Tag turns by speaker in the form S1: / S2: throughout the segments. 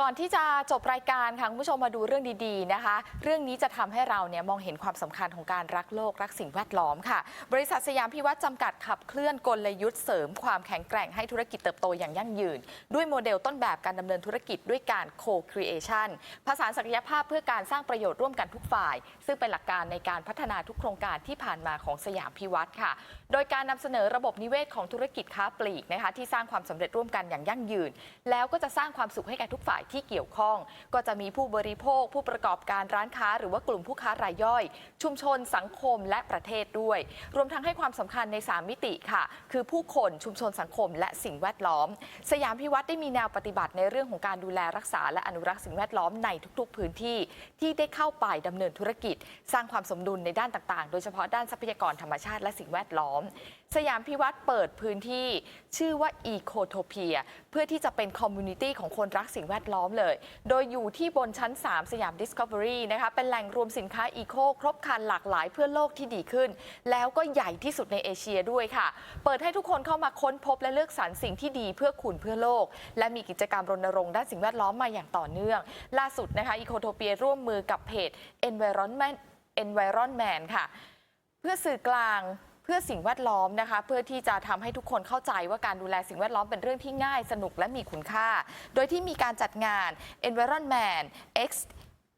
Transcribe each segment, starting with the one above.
S1: ก่อนที่จะจบรายการค่ะคุณผู้ชมมาดูเรื่องดีๆนะคะ เรื่องนี้จะทำให้เราเนี่ยมองเห็นความสำคัญของการรักโลกรักสิ่งแวดล้อมค่ะ บริษัทสยามพิวัตรจำกัดขับเคลื่อนกลยุทธ์เสริมความแข็งแกร่งให้ธุรกิจเติบโตอย่างยั่งยืน ด้วยโมเดลต้นแบบการดำเนินธุรกิจด้วยการ co-creation ผสานศักยภาพเพื่อการสร้างประโยชน์ร่วมกันทุกฝ่าย ซึ่งเป็นหลักการในการพัฒนาทุกโครงการที่ผ่านมาของสยามพิวัตรค่ะ โดยการนำเสนอระบบนิเวศของธุรกิจค้าปลีกนะคะที่สร้างความสำเร็จร่วมกันอย่างยั่งยืน แล้วก็จะสร้างความสุขให้แก่ทุกฝ่ายที่เกี่ยวข้อง ก็จะมีผู้บริโภค ผู้ประกอบการร้านค้า หรือว่ากลุ่มผู้ค้ารายย่อย ชุมชนสังคมและประเทศด้วย รวมทั้งให้ความสำคัญใน 3 มิติค่ะ คือผู้คนชุมชนสังคม และสิ่งแวดล้อม สยามพิวัตรได้มีแนวปฏิบัติในเรื่องของการดูแลรักษา และอนุรักษ์สิ่งแวดล้อมในทุกๆ พื้นที่ที่ได้เข้าไปดำเนินธุรกิจ สร้างความสมดุลในด้านต่างๆ โดยเฉพาะด้านทรัพยากรธรรมชาติและสิ่งแวดล้อม สยามพิวัตรเปิดพื้นที่ ชื่อว่า Ecotopia เพื่อที่จะเป็นคอมมูนิตี้ของคนรักสิ่งแวดล้อมล้อมเลย โดยอยู่ที่บนชั้น 3 สยาม Discovery นะคะ เป็นแหล่งรวมสินค้าอีโคครบครันหลากหลายเพื่อโลกที่ดีขึ้น แล้วก็ใหญ่ที่สุดในเอเชียด้วยค่ะ เปิดให้ทุกคนเข้ามาค้นพบและเลือกสรรสิ่งที่ดีเพื่อคุณเพื่อโลก และมีกิจกรรมรณรงค์ด้านสิ่งแวดล้อมมาอย่างต่อเนื่อง ล่าสุดนะคะ Ecotopia ร่วมมือกับเพจ Environment Environment ค่ะ เพื่อสื่อกลาง เพื่อสิ่งแวดล้อมนะคะ เพื่อที่จะทำให้ทุกคนเข้าใจว่าการดูแลสิ่งแวดล้อมเป็นเรื่องที่ง่ายสนุกและมีคุณค่า โดยที่มีการจัดงาน Environment X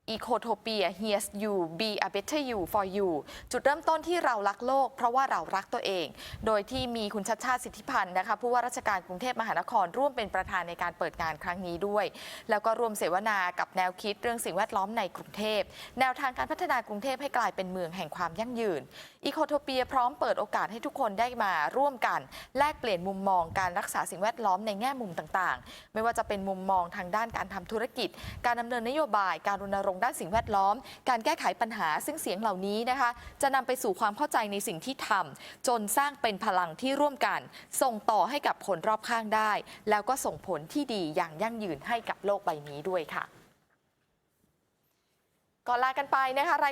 S1: Ecotopia Here's You Be a Better You for You จุดเริ่มต้นที่เรารักโลก เพราะว่าเรารักตัวเอง โดยที่มีคุณชัดชาติสิทธิพันธ์นะคะผู้ว่าราชการกรุงเทพมหานครร่วมเป็นประธานในการเปิดงานครั้งนี้ด้วย แล้วก็รวมเสวนากับแนวคิดเรื่องสิ่งแวดล้อมในกรุงเทพ แนวทางการพัฒนากรุงเทพให้กลายเป็นเมืองแห่งความยั่งยืนอีโคโทเปียพร้อมเปิดโอกาสให้ทุกคนได้มาร่วมกัน แลกเปลี่ยนมุมมองการรักษาสิ่งแวดล้อมในแง่มุมต่างๆ ไม่ว่าจะเป็นมุมมองทางด้านการทำธุรกิจ การดำเนินนโยบายการรณรงค์ด้านสิ่งแวดล้อม การแก้ไขปัญหาซึ่งเสียงเหล่านี้นะคะ จะนำไปสู่ความเข้าใจในสิ่งที่ทำจนสร้างเป็นพลังที่ร่วมกัน ส่งต่อให้กับคนรอบข้างได้ แล้วก็ส่งผลที่ดีอย่างยั่งยืนให้กับโลกใบนี้ด้วยค่ะก่อนลากันไปนะคะ